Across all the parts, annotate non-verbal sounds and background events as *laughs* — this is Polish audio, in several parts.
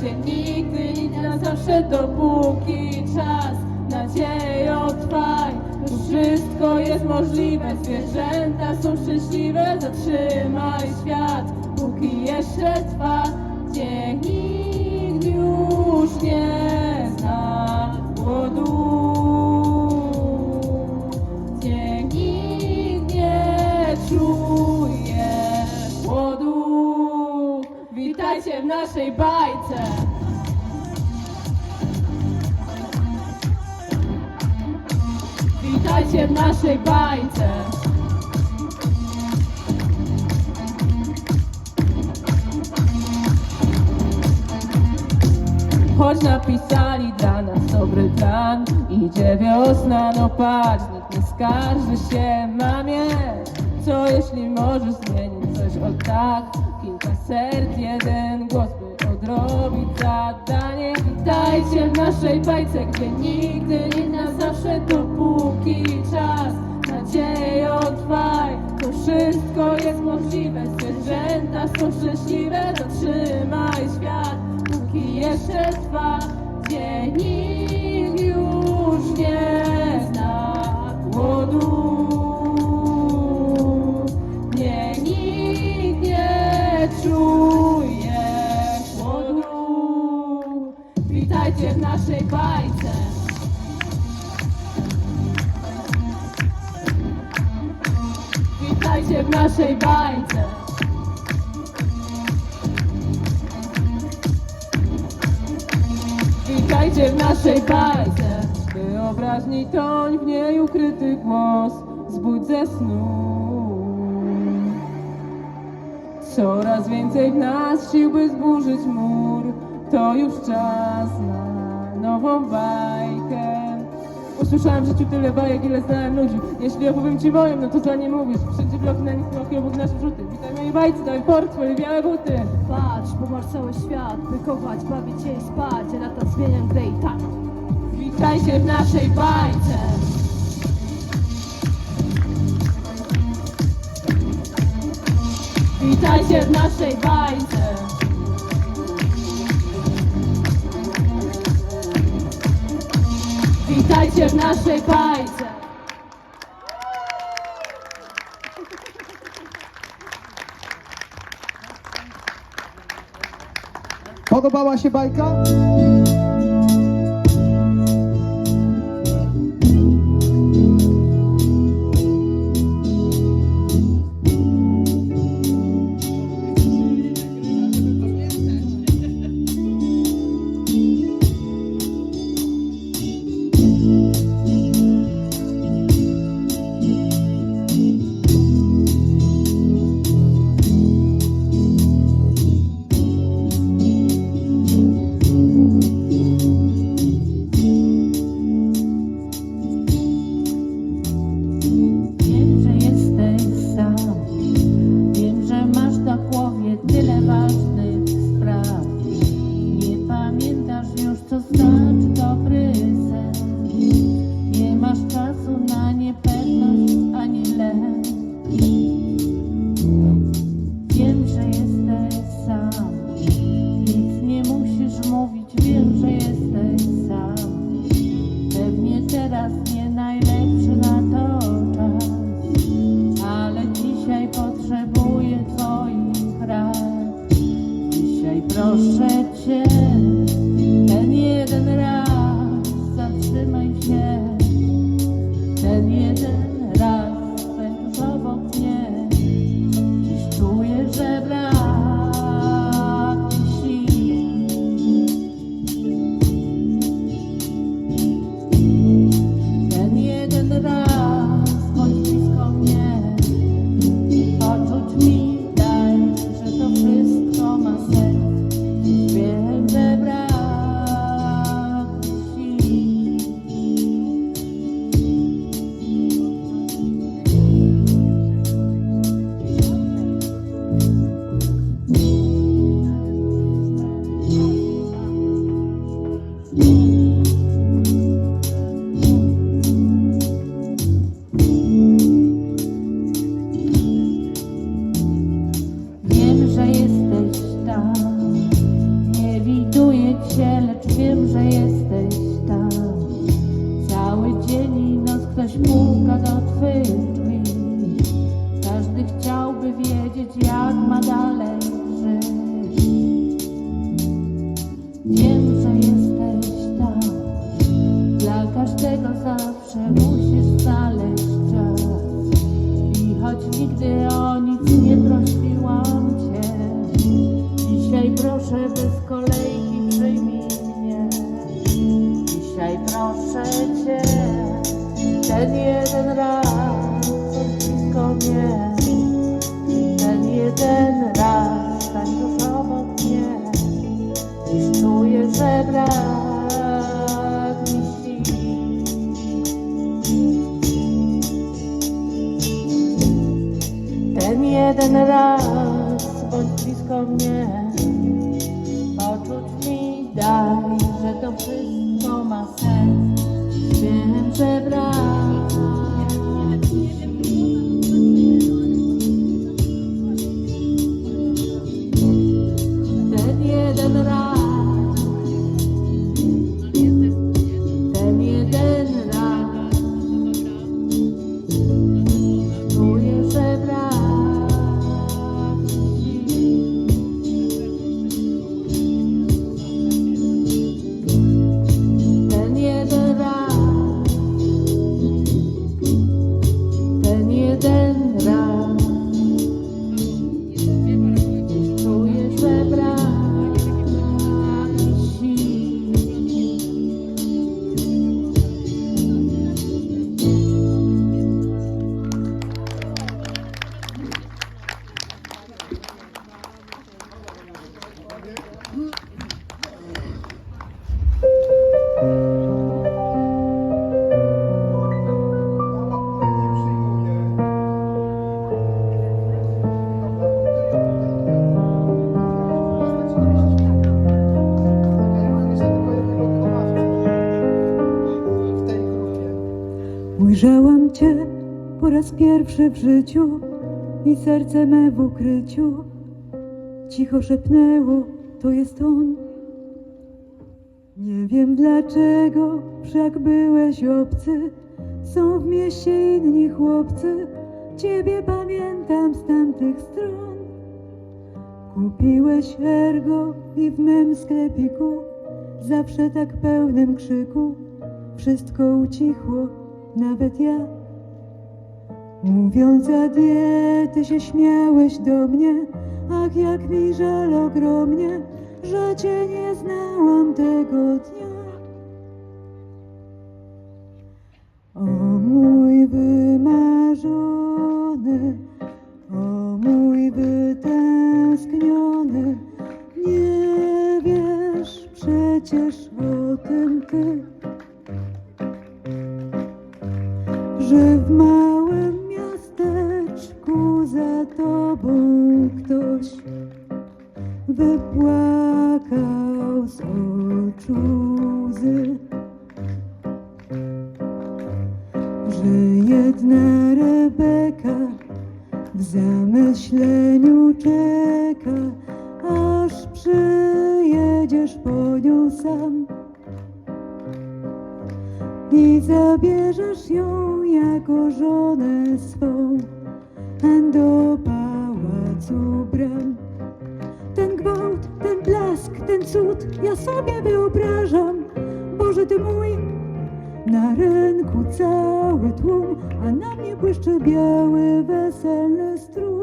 gdzie nigdy nic na zawsze dopóki czas Nadzieją trwaj, wszystko jest możliwe Zwierzęta są szczęśliwe, zatrzymaj świat Póki jeszcze trwa, gdzie nikt już nie Witajcie w naszej bajce. Witajcie w naszej bajce. Choć napisali dla nas dobry plan Idzie wiosna, no patrz, nikt nie skarży się mamie. Co jeśli możesz zmienić coś o tak Kilka serc, jeden głos, by odrobić zadanie. Witajcie w naszej bajce, gdzie nigdy nie na zawsze Dopóki czas, nadzieją trwaj To wszystko jest możliwe, zwierzęta są szczęśliwe Zatrzymaj świat, póki jeszcze trwa Gdzie nikt już nie zna głodu nie czuje głodu Witajcie w naszej bajce. Witajcie w naszej bajce. Witajcie w naszej bajce. Wyobraźni toń w niej ukryty głos. Zbudź ze snu Coraz więcej w nas sił, by zburzyć mur To już czas na nową bajkę. Usłyszałem w życiu tyle bajek, ile znałem ludzi. Jeśli opowiem ci moją, no to za nie mówisz. Wszędzie bloki na nich bloki, obok nasze rzuty Witaj mojej bajce, daj portfel, białe buty. Patrz, pomarz cały świat, by kochać, bawić się i spać. Lata zmieniam grę i tak. Witajcie w naszej bajce Witajcie w naszej bajce Witajcie w naszej bajce Podobała się bajka? Ten raz, bądź blisko mnie, pierwszy w życiu i serce me w ukryciu cicho szepnęło, to jest on. Nie wiem dlaczego, wszak byłeś obcy, są w mieście inni chłopcy, Ciebie pamiętam z tamtych stron. Kupiłeś ergo i w mym sklepiku, zawsze tak pełnym krzyku, wszystko ucichło, nawet ja. Mówiąc adieu, ty się śmiałeś do mnie, ach jak mi żal ogromnie, że cię nie znałam tego dnia. O mój wymarzony, przyjedziesz po sam i zabierzesz ją jako żonę swą do pałacu bram. Ten gwałt, ten blask, ten cud ja sobie wyobrażam. Boże ty mój, na rynku cały tłum, a na mnie błyszczy biały, weselny strój.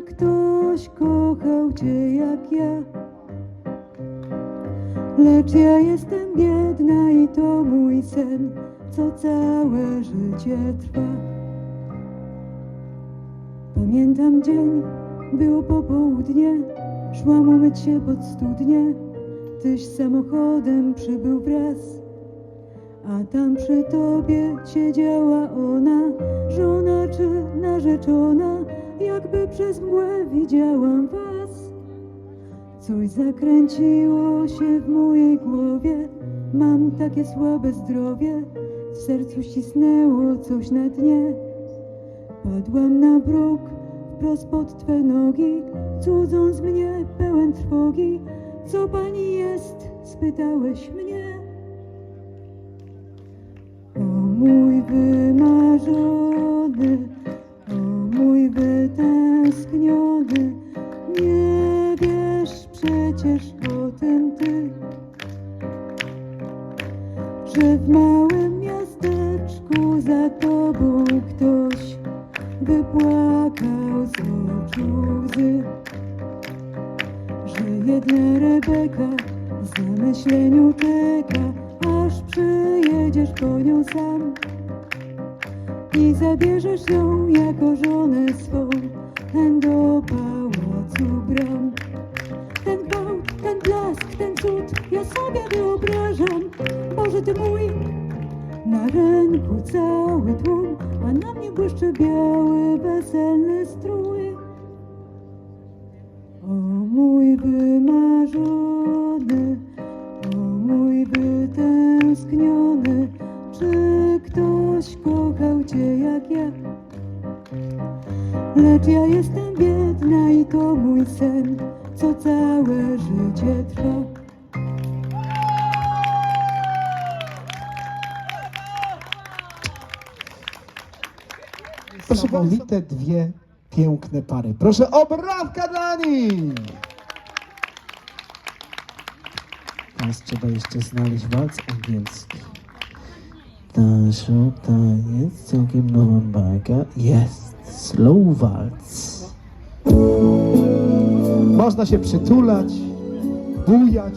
Ktoś kochał cię jak ja? Lecz ja jestem biedna i to mój sen, co całe życie trwa. Pamiętam dzień, było popołudnie, szłam umyć się pod studnie, tyś samochodem przybył wraz. A tam przy tobie siedziała ona, żona czy narzeczona, jakby przez mgłę widziałam was. Coś zakręciło się w mojej głowie, mam takie słabe zdrowie, w sercu ścisnęło coś na dnie. Padłam na bruk, wprost pod twe nogi, cudząc mnie pełen trwogi. Co pani jest? spytałeś mnie. O mój wymarzony, nie wiesz przecież o tym ty, że w małym miasteczku za tobą ktoś wypłakał z oczu łzy, że jedna Rebeka w zamyśleniu czeka, aż przyjedziesz po nią sam i zabierzesz ją jako żonę swą ten do pałacu bram. Ten gwałt, ten blask, ten cud, ja sobie wyobrażam, Boże Ty mój, na ręku cały tłum, a na mnie błyszczy biały, weselny strój. O mój wymarzony, o mój wytęskniony, czy ktoś kochał Cię jak ja? Lecz ja jestem biedna i to mój sen, co całe życie trwa. Niesamowite dwie piękne pary. Proszę o brawka dla nich! Teraz trzeba jeszcze znaleźć walc angielski. Taszu, taniec, całkiem nowa bajka. Jest, slow waltz. Można się przytulać, bujać.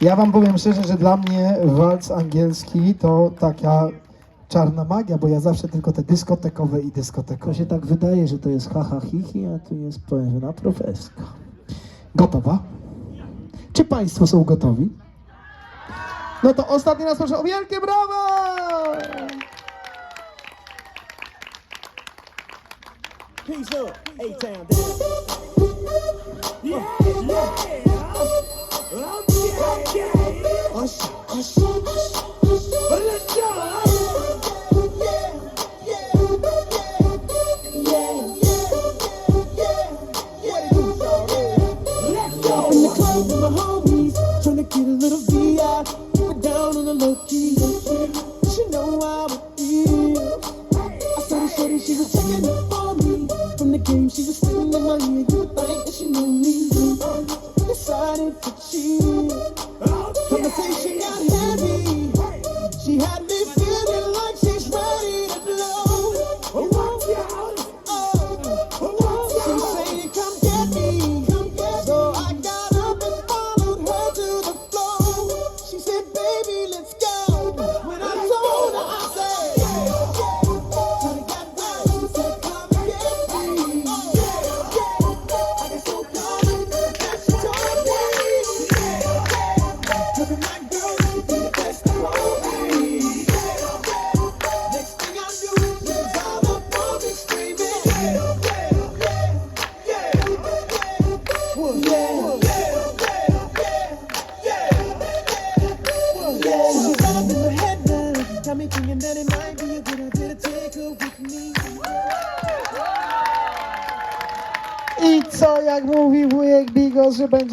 Ja wam powiem szczerze, że dla mnie walc angielski to taka czarna magia, bo ja zawsze tylko te dyskotekowe i dyskotekowe. To się tak wydaje, że to jest haha hihi, a tu jest pełna profeska. Gotowa? Czy państwo są gotowi? No to ostatni raz proszę o wielkie brawa! Peace up, A-Town down. Yeah, yeah. Aşk, aşk, aşk.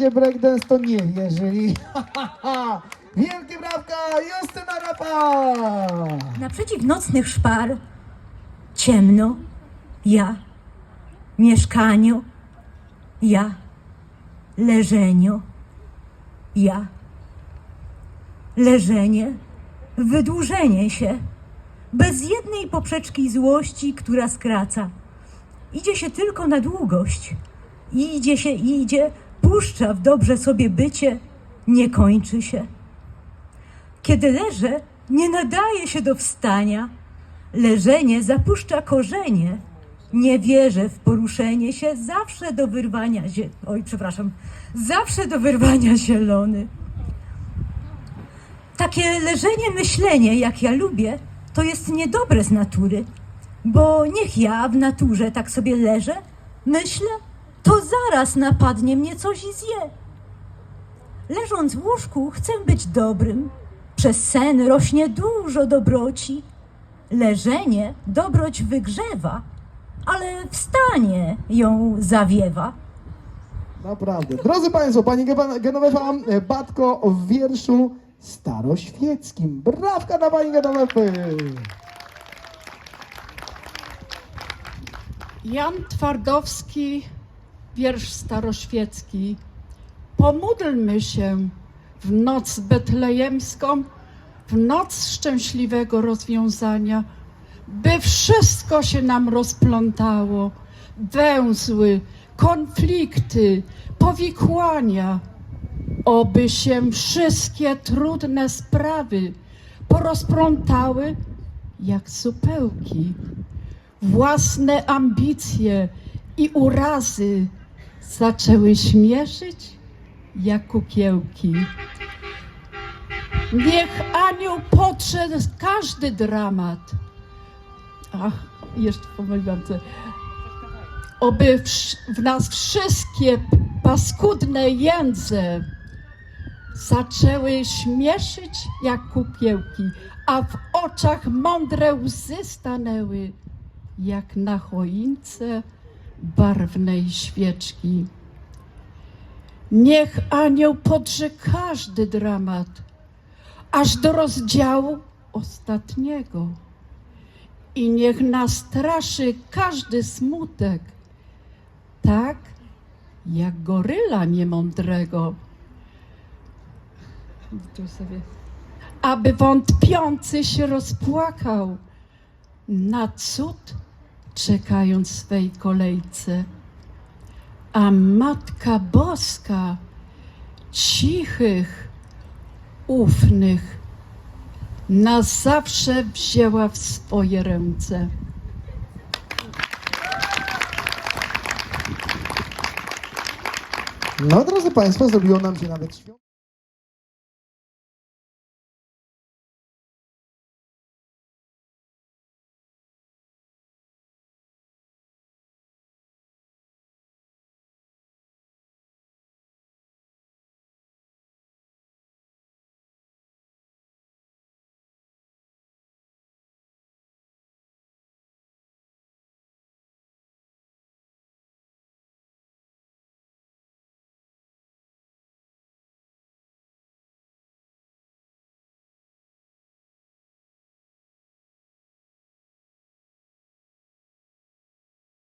Będzie breakdance, to nie wierzyli. *laughs* Wielkie brawka, Justyna Rapa! Naprzeciw nocnych szpar ciemno, ja, mieszkanio, ja, leżenio, ja, leżenie, wydłużenie się, bez jednej poprzeczki złości, która skraca. Idzie się tylko na długość, idzie się, idzie, puszcza w dobrze sobie bycie, nie kończy się. Kiedy leżę, nie nadaje się do wstania. Leżenie zapuszcza korzenie. Nie wierzę w poruszenie się, zawsze do wyrwania zie... Oj, przepraszam. Zawsze do wyrwania zielony. Takie leżenie, myślenie, jak ja lubię, to jest niedobre z natury. Bo niech ja w naturze tak sobie leżę, myślę, to zaraz napadnie mnie coś i zje. Leżąc w łóżku, chcę być dobrym. Przez sen rośnie dużo dobroci. Leżenie dobroć wygrzewa, ale wstanie ją zawiewa. Naprawdę. Drodzy Państwo, Pani Genowefa e, Batko w wierszu staroświeckim. Brawka dla Pani Genowefy! Jan Twardowski, wiersz staroświecki. Pomódlmy się w noc betlejemską, w noc szczęśliwego rozwiązania, by wszystko się nam rozplątało. Węzły, konflikty, powikłania. Oby się wszystkie trudne sprawy porozplątały jak supełki własne ambicje i urazy zaczęły śmieszyć jak kukiełki. Niech anioł potrze każdy dramat. Ach, jeszcze pomyliłam się. Oby w, w nas wszystkie paskudne jędze zaczęły śmieszyć jak kukiełki, a w oczach mądre łzy stanęły jak na choince barwnej świeczki. Niech anioł podrze każdy dramat, aż do rozdziału ostatniego. I niech nastraszy każdy smutek, tak jak goryla niemądrego. Aby wątpiący się rozpłakał na cud, czekając swej kolejce. A Matka Boska cichych, ufnych na zawsze wzięła w swoje ręce. No, drodzy Państwo, zrobiło nam się nawet świąt.